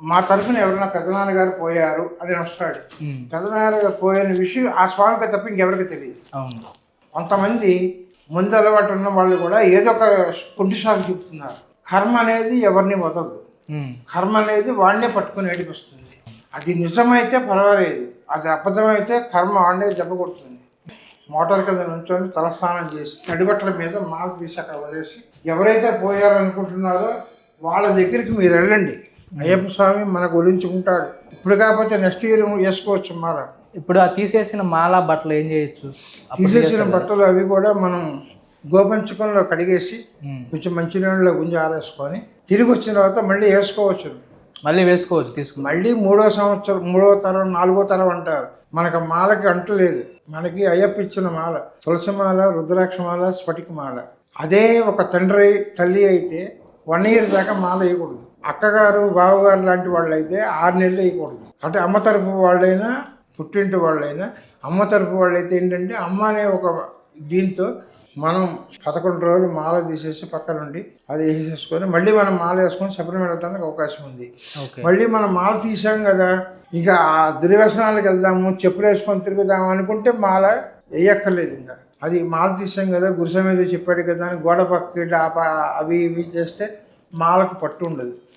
మా తరఫున ఎవరైనా పెద్దనాన్నగారు పోయారు అని వస్తాడు ఉమ్, పెద్దనాన్నగారు పోయిన విషయం ఆ స్వామికి తప్ప ఇంకెవరికి తెలియదు. అవును. కొంతమంది ముందు అలవాటు ఉన్న వాళ్ళు కూడా ఏదో ఒక కుంటి సాగు చెప్తున్నారు. కర్మ అనేది ఎవరిని వదలదు. కర్మ అనేది వాడినే పట్టుకుని ఏడిపిస్తుంది. అది నిజమైతే పర్వాలేదు. అది అబద్ధమైతే కర్మ వాడినే దెబ్బ కొడుతుంది. మోటార్ కింద నుంచొని తలస్నానం చేసి తడిబట్టల మీద మాల తీసి అక్కడ వదిలేసి ఎవరైతే పోయారనుకుంటున్నారో వాళ్ళ దగ్గరికి మీరు వెళ్ళండి. అయ్యప్ప స్వామి మన గురించుకుంటాడు ఇప్పుడు కాకపోతే నెక్స్ట్ ఇయర్ వేసుకోవచ్చు మాల. ఇప్పుడు ఆ తీసేసిన మాల బట్టలు ఏం చేయొచ్చు? తీసేసిన బట్టలు అవి కూడా మనం గోపంచకంలో కడిగేసి కొంచెం మంచినీళ్ళలో గుంజి ఆరేసుకొని తిరిగి వచ్చిన తర్వాత మళ్ళీ వేసుకోవచ్చు. మళ్ళీ వేసుకోవచ్చు తీసుకుని. మళ్ళీ మూడో సంవత్సరం మూడో తరం నాలుగో తరం అంటారు. మనకు మాలకి అంటు లేదు. మనకి అయ్యప్ప ఇచ్చిన మాల తులసి మాల రుద్రాక్ష మాల స్ఫటిక మాల. అదే ఒక తండ్రి తల్లి అయితే వన్ ఇయర్ దాకా మాల వేయకూడదు. అక్కగారు బావగారు లాంటి వాళ్ళు అయితే ఆరు నెలలు వేయకూడదు. అంటే అమ్మ తరపు వాళ్ళైనా పుట్టింటి వాళ్ళైనా అమ్మ తరపు వాళ్ళు అయితే ఏంటంటే అమ్మ అనే ఒక దీంతో మనం పదకొండు రోజులు మాల తీసేసి పక్క నుండి అది వేసేసుకొని మళ్ళీ మనం మాల వేసుకొని శబరిమల వెళ్ళడానికి అవకాశం ఉంది. మళ్ళీ మనం మాల తీసాం కదా ఇక ఆ దుర్వ్యసనాలకు వెళ్దాము చెప్పులు వేసుకొని తిరుగుదాము అనుకుంటే మాల వేయక్కర్లేదు ఇంకా. అది మాలతీశం తీసాం కదా గురుసం మీద చెప్పాడు కదా అని గోడ పక్కకి వెళ్ళి అవి ఇవి చేస్తే మాలకు పట్టు ఉండదు.